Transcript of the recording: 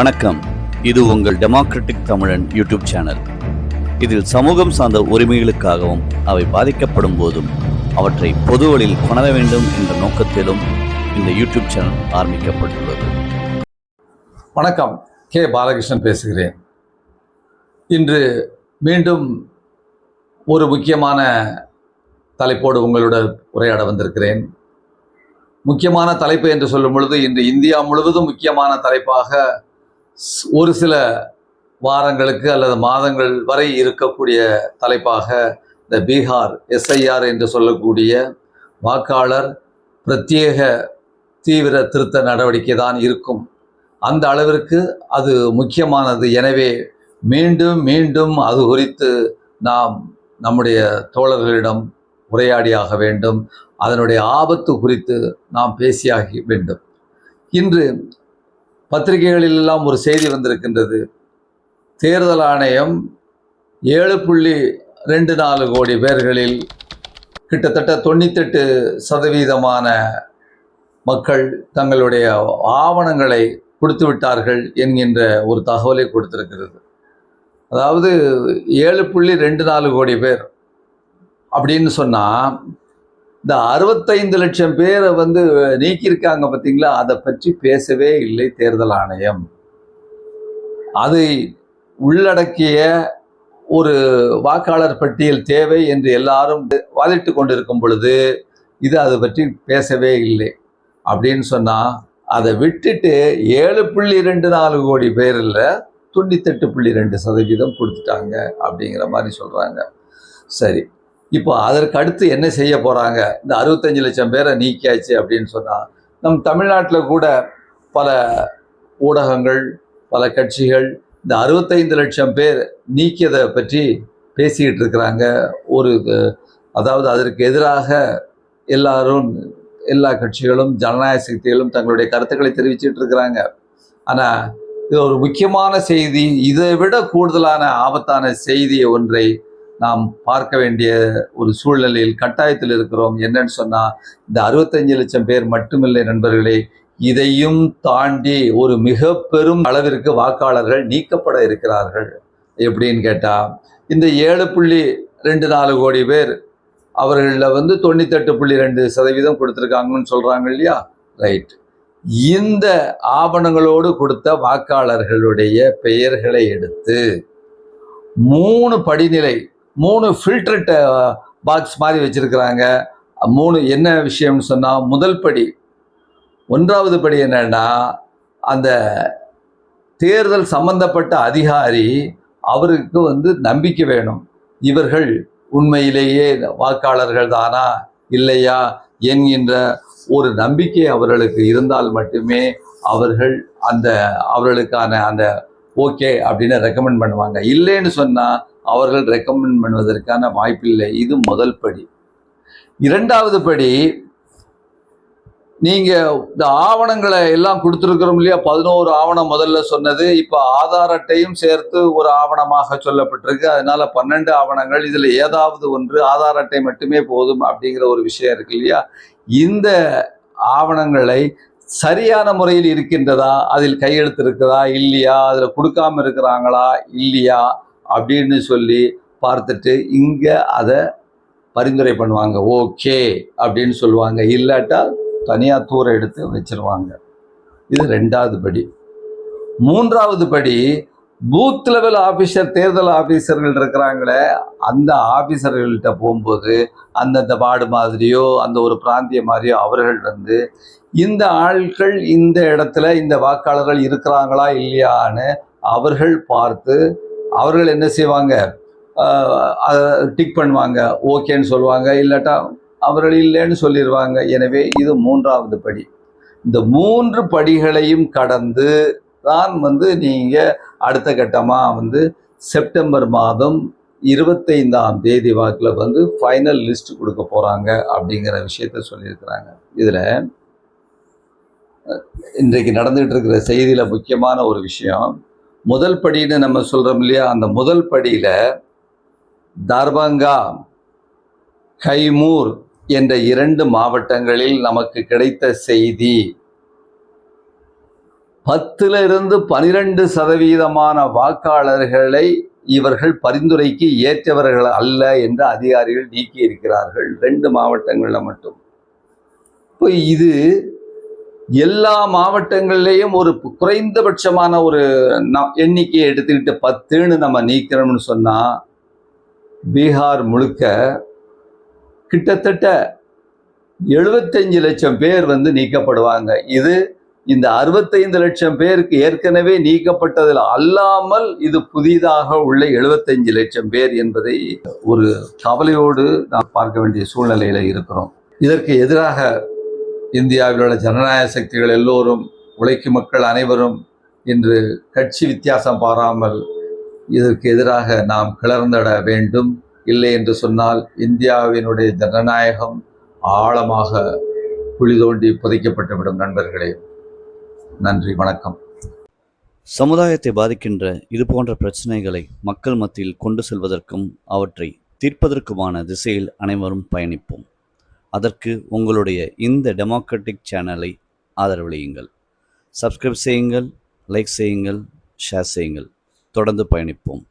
வணக்கம். இது உங்கள் டெமோக்ராட்டிக் தமிழன் யூடியூப் சேனல் இதில் சமூகம் சார்ந்த உரிமைகளுக்காகவும் அவை பாதிக்கப்படும் போதும் அவற்றை பொதுவழியில் கொணர வேண்டும் என்ற நோக்கத்திலும் இந்த யூடியூப் சேனல் ஆரம்பிக்கப்பட்டுள்ளது. வணக்கம். கே. பாலகிருஷ்ணன் பேசுகிறேன். இன்று மீண்டும் ஒரு முக்கியமான தலைப்போடு உங்களோட உரையாட வந்திருக்கிறேன். முக்கியமான தலைப்பு என்று சொல்லும் பொழுது இன்று இந்தியா முழுவதும் முக்கியமான தலைப்பாக ஒரு சில வாரங்களுக்கு அல்லது மாதங்கள் வரை இருக்கக்கூடிய தலைப்பாக இந்த பீகார் எஸ்ஐஆர் என்று சொல்லக்கூடிய வாக்காளர் பிரத்யேக தீவிர திருத்த நடவடிக்கை தான் இருக்கும். அந்த அளவிற்கு அது முக்கியமானது. எனவே மீண்டும் மீண்டும் அது குறித்து நாம் நம்முடைய தோழர்களிடம் உரையாடியாக வேண்டும். அதனுடைய ஆபத்து குறித்து நாம் பேசியாகி வேண்டும். இன்று பத்திரிகைகளிலெல்லாம் ஒரு செய்தி வந்திருக்கின்றது. தேர்தல் ஆணையம் ஏழு புள்ளி ரெண்டு நாலு கோடி பேர்களில் கிட்டத்தட்ட தொண்ணூத்தெட்டு சதவீதமான மக்கள் தங்களுடைய ஆவணங்களை கொடுத்து விட்டார்கள் என்கின்ற ஒரு தகவலை கொடுத்திருக்கிறது. அதாவது ஏழு புள்ளி ரெண்டு நாலு கோடி பேர் அப்படின்னு சொன்னால் இந்த அறுபத்தைந்து லட்சம் பேரை வந்து நீக்கியிருக்காங்க பார்த்தீங்களா? அதை பற்றி பேசவே இல்லை தேர்தல் ஆணையம். அதை உள்ளடக்கிய ஒரு வாக்காளர் பட்டியல் தேவை என்று எல்லாரும் வாதிட்டு கொண்டிருக்கும் பொழுது இது அதை பற்றி பேசவே இல்லை. அப்படின்னு சொன்னால் அதை விட்டுட்டு ஏழு புள்ளி ரெண்டு நாலு கோடி பேரில் தொண்ணூத்தெட்டு புள்ளி ரெண்டு சதவீதம் கொடுத்துட்டாங்க அப்படிங்கிற மாதிரி சொல்கிறாங்க சரி. இப்போ அதற்கு அடுத்து என்ன செய்ய போகிறாங்க இந்த அறுபத்தஞ்சு லட்சம் பேரை நீக்கியாச்சு அப்படின்னு சொன்னால் நம் தமிழ்நாட்டில் கூட பல ஊடகங்கள் பல கட்சிகள் இந்த அறுபத்தைந்து லட்சம் பேர் நீக்கியதை பற்றி பேசிக்கிட்டு இருக்கிறாங்க. ஒரு அதாவது அதற்கு எதிராக எல்லாரும் எல்லா கட்சிகளும் ஜனநாயக சக்திகளும் தங்களுடைய கருத்துக்களை தெரிவிச்சிட்டு இருக்கிறாங்க. ஆனால் இது ஒரு முக்கியமான செய்தி. இதை விட கூடுதலான ஆபத்தான செய்தி ஒன்றை நாம் பார்க்க வேண்டிய ஒரு சூழ்நிலையில் கட்டாயத்தில் இருக்கிறோம். என்னன்னு சொன்னால் இந்த அறுபத்தஞ்சு லட்சம் பேர் மட்டுமில்லை நண்பர்களே இதையும் தாண்டி ஒரு மிக பெரும் அளவிற்கு வாக்காளர்கள் நீக்கப்பட இருக்கிறார்கள். எப்படின்னு கேட்டால் இந்த ஏழு புள்ளி ரெண்டு நாலு கோடி பேர் அவர்களில் வந்து தொண்ணூத்தெட்டு புள்ளி ரெண்டு சதவீதம் கொடுத்துருக்காங்கன்னு சொல்கிறாங்க இல்லையா? ரைட். இந்த ஆவணங்களோடு கொடுத்த வாக்காளர்களுடைய பெயர்களை எடுத்து மூணு படிநிலை மூணு ஃபில்டர்ட்ட பாக்ஸ் மாதிரி வச்சுருக்குறாங்க. மூணு என்ன விஷயம்னு சொன்னால் முதல் படி. ஒன்றாவது படி என்னென்னா அந்த தேர்தல் சம்பந்தப்பட்ட அதிகாரி அவருக்கு வந்து நம்பிக்கை வேணும். இவர்கள் உண்மையிலேயே வாக்காளர்கள் தானா இல்லையா என்கின்ற ஒரு நம்பிக்கை அவர்களுக்கு இருந்தால் மட்டுமே அவர்கள் அந்த அவர்களுக்கான அந்த ஓகே அப்படின்னு ரெக்கமெண்ட் பண்ணுவாங்க. இல்லைன்னு சொன்னால் அவர்கள் ரெக்கமெண்ட் பண்ணுவதற்கான வாய்ப்பில்லை. இது முதல் படி. இரண்டாவது படி நீங்கள் இந்த ஆவணங்களை எல்லாம் கொடுத்துருக்குறோம் இல்லையா? பதினோரு ஆவணம் முதல்ல சொன்னது. இப்போ ஆதார் அட்டையும் சேர்த்து ஒரு ஆவணமாக சொல்லப்பட்டிருக்கு. அதனால பன்னெண்டு ஆவணங்கள் இதில் ஏதாவது ஒன்று ஆதார் அட்டை மட்டுமே போதும் அப்படிங்கிற ஒரு விஷயம் இருக்கு இல்லையா? இந்த ஆவணங்களை சரியான முறையில் இருக்கின்றதா? அதில் கையெழுத்து இருக்குதா? இல்லையா? அதில் கொடுக்காம இருக்கிறாங்களா? இல்லையா? அப்படின்னு சொல்லி பார்த்துட்டு இங்கே அதை பரிந்துரை பண்ணுவாங்க. ஓகே அப்படின்னு சொல்லுவாங்க. இல்லாட்டா தனியாக தூர எடுத்து வச்சுருவாங்க. இது ரெண்டாவது படி. மூன்றாவது படி பூத் லெவல் ஆஃபீஸர் தேர்தல் ஆஃபீஸர்கள் இருக்கிறாங்களே அந்த ஆஃபீஸர்கள்ட்ட போகும்போது அந்தந்த வார்டு மாதிரியோ அந்த ஒரு பிராந்திய மாதிரியோ அவர்கள் வந்து இந்த ஆட்கள் இந்த இடத்துல இந்த வாக்காளர்கள் இருக்கிறாங்களா இல்லையான்னு அவர்கள் பார்த்து அவர்கள் என்ன செய்வாங்க? அதை டிக் பண்ணுவாங்க ஓகேன்னு சொல்லுவாங்க இல்லாட்டா அவர்கள் இல்லைன்னு சொல்லிடுவாங்க எனவே இது மூன்றாவது படி. இந்த மூன்று படிகளையும் கடந்து தான் வந்து நீங்கள் அடுத்த கட்டமாக வந்து செப்டம்பர் மாதம் இருபத்தைந்தாம் தேதி வாக்கில் வந்து ஃபைனல் லிஸ்ட் கொடுக்க போகிறாங்க அப்படிங்கிற விஷயத்த சொல்லியிருக்கிறாங்க. இதில் இன்றைக்கு நடந்துகிட்டு இருக்கிற செய்தியில் முக்கியமான ஒரு விஷயம் முதல் படின்னு நம்ம சொல்கிறோம் இல்லையா? அந்த முதல் படியில் தர்பங்கா கைமூர் என்ற இரண்டு மாவட்டங்களில் நமக்கு கிடைத்த செய்தி. பத்துல இருந்து பனிரெண்டு சதவீதமான வாக்காளர்களை இவர்கள் பரிந்துரைக்கு ஏற்றவர்கள் அல்ல என்று அதிகாரிகள் நீக்கி இருக்கிறார்கள் ரெண்டு மாவட்டங்களில் மட்டும். இப்போ இது எல்லா மாவட்டங்கள்லேயும் ஒரு குறைந்தபட்சமான ஒரு எண்ணிக்கையை எடுத்துக்கிட்டு பத்துன்னு நம்ம நீக்கிறோம்னு சொன்னால் பீகார் முழுக்க கிட்டத்தட்ட எழுபத்தஞ்சு லட்சம் பேர் வந்து நீக்கப்படுவாங்க. இது இந்த அறுபத்தைந்து லட்சம் பேருக்கு ஏற்கனவே நீக்கப்பட்டதில் அல்லாமல் இது புதிதாக உள்ள எழுபத்தஞ்சு லட்சம் பேர் என்பதை ஒரு கவலையோடு நாம் பார்க்க வேண்டிய சூழ்நிலையில் இருக்கிறோம். இதற்கு எதிராக இந்தியாவில் உள்ள ஜனநாயக சக்திகள் எல்லோரும் உழைக்கும் மக்கள் அனைவரும் இன்று கட்சி வித்தியாசம் பாராமல் இதற்கு எதிராக நாம் கிளர்ந்திட வேண்டும். இல்லை என்று சொன்னால் இந்தியாவினுடைய ஜனநாயகம் ஆழமாக குழி தோண்டி புதைக்கப்பட்டுவிடும் நண்பர்களே. நன்றி வணக்கம். சமுதாயத்தை பாதிக்கின்ற இது போன்ற பிரச்சனைகளை மக்கள் மத்தியில் கொண்டு செல்வதற்கும் அவற்றை தீர்ப்பதற்குமான திசையில் அனைவரும் பயணிப்போம். அதற்கு உங்களுடைய இந்த டெமோக்ராட்டிக் சேனலை ஆதரவளியுங்கள். சப்ஸ்கிரைப் செய்யுங்கள் லைக் செய்யுங்கள் ஷேர் செய்யுங்கள். தொடர்ந்து பயணிப்போம்.